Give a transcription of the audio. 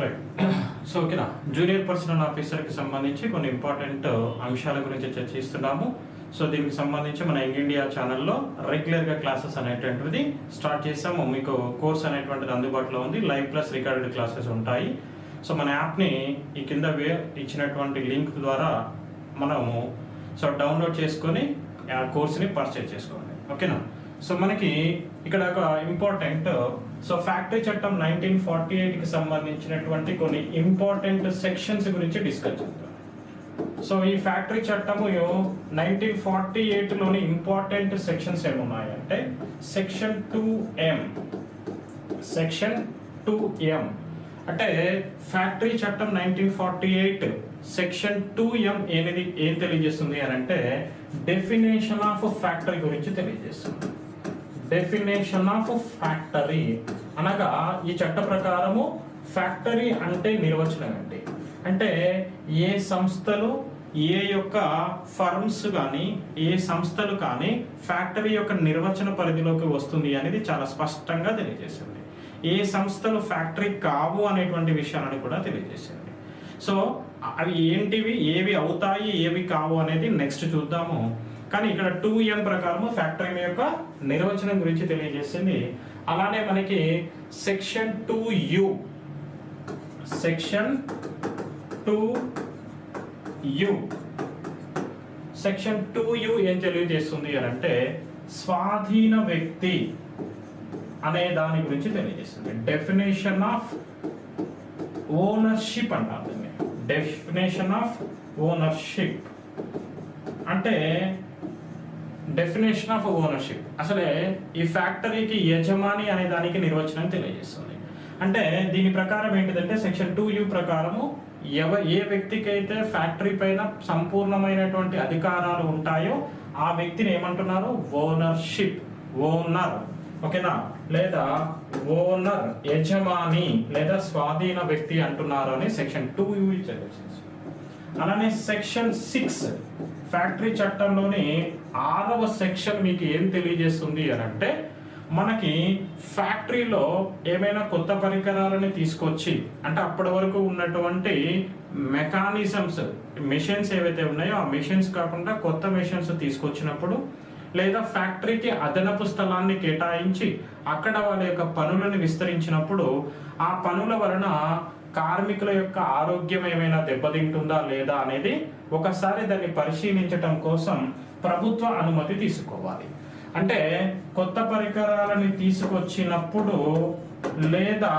Right so ఓకేనా? Junior personal ఆఫీసర్కి సంబంధించి కొన్ని ఇంపార్టెంట్ అంశాల గురించి చర్చిస్తున్నాము. సో దీనికి సంబంధించి మన యంగ్ ఇండియా ఛానల్లో రెగ్యులర్గా క్లాసెస్ అనేటువంటిది స్టార్ట్ చేసాము మీకు కోర్స్ అనేటువంటిది అందుబాటులో ఉంది. లైవ్ ప్లస్ రికార్డెడ్ క్లాసెస్ ఉంటాయి. సో మన యాప్ని ఈ కింద వే- ఇచ్చినటువంటి లింక్ ద్వారా మనము సో డౌన్లోడ్ చేసుకొని ఆ కోర్స్ని పర్చేజ్ చేసుకోండి ఓకేనా? సో మనకి ఇక్కడ ఒక ఇంపార్టెంట్ సో ఫ్యాక్టరీ చట్టం నైన్టీన్ ఫార్టీ కి సంబంధించినటువంటి కొన్ని ఇంపార్టెంట్ సెక్షన్స్ గురించి డిస్కస్ చేద్దాం. సో ఈ ఫ్యాక్టరీ చట్టము నైన్టీన్ ఫార్టీ లోని important sections ఏమున్నాయంటే section two M section two M అంటే ఫ్యాక్టరీ చట్టం nineteen forty eight section two M ఏది ఏం తెలియజేస్తుంది అని అంటే డెఫినేషన్ ఆఫ్ ఫ్యాక్టరీ గురించి తెలియజేస్తుంది. డెఫినేషన్ ఆఫ్ ఫ్యాక్టరీ అనగా ఈ చట్ట ప్రకారము ఫ్యాక్టరీ అంటే నిర్వచనం ఏంటి అంటే ఏ సంస్థలు ఏ యొక్క ఫర్మ్స్ కానీ ఏ సంస్థలు కానీ ఫ్యాక్టరీ యొక్క నిర్వచన పరిధిలోకి వస్తుంది అనేది చాలా స్పష్టంగా తెలియజేసింది. ఏ సంస్థలు ఫ్యాక్టరీ కావు అనేటువంటి విషయాలను కూడా తెలియజేసింది. సో అవి ఏంటివి? ఏవి అవుతాయి? ఏవి కావు అనేది నెక్స్ట్ చూద్దాము. కానీ ఇక్కడ టూ ఎం ప్రకారం ఫ్యాక్టరీ యొక్క నిర్వచనం గురించి తెలియజేసింది. అలానే మనకి section two U section two U section two U ఏం తెలియజేస్తుంది అని అంటే స్వాధీన వ్యక్తి అనే దాని గురించి తెలియజేస్తుంది. డెఫినేషన్ ఆఫ్ ఓనర్షిప్ అంటారు దీన్ని. డెఫినేషన్ ఆఫ్ ఓనర్షిప్ అంటే డెఫినేషన్ ఆఫ్ ఓనర్షిప్ అసలే ఈ ఫ్యాక్టరీకి యజమాని అనే దానికి నిర్వచనం తెలియజేస్తుంది. అంటే దీని ప్రకారం ఏంటిదంటే సెక్షన్ టూ యూ ప్రకారము ఎవ ఏ వ్యక్తికి అయితే ఫ్యాక్టరీ పైన సంపూర్ణమైనటువంటి అధికారాలు ఉంటాయో ఆ వ్యక్తిని ఏమంటున్నారు? ఓనర్షిప్ ఓనర్ ఓకేనా? లేదా ఓనర్ యజమాని లేదా స్వాధీన వ్యక్తి అంటున్నారు అని సెక్షన్ టూ యూ తెలియజేస్తుంది అలానే సెక్షన్ సిక్స్ ఫ్యాక్టరీ చట్టంలోని ఆరవ సెక్షన్ మీకు ఏం తెలియజేస్తుంది అని అంటే మనకి ఫ్యాక్టరీలో ఏమైనా కొత్త పరికరాలని తీసుకొచ్చి అంటే అప్పటి వరకు ఉన్నటువంటి మెకానిజమ్స్ మిషన్స్ ఏవైతే ఉన్నాయో ఆ మెషిన్స్ కాకుండా కొత్త మెషిన్స్ తీసుకొచ్చినప్పుడు లేదా ఫ్యాక్టరీకి అదనపు స్థలాన్ని కేటాయించి అక్కడ వాళ్ళ యొక్క పనులను విస్తరించినప్పుడు ఆ పనుల వలన కార్మికుల యొక్క ఆరోగ్యం ఏమైనా దెబ్బతింటుందా లేదా అనేది ఒకసారి దాన్ని పరిశీలించటం కోసం ప్రభుత్వ అనుమతి తీసుకోవాలి. అంటే కొత్త పరికరాలని తీసుకొచ్చినప్పుడు లేదా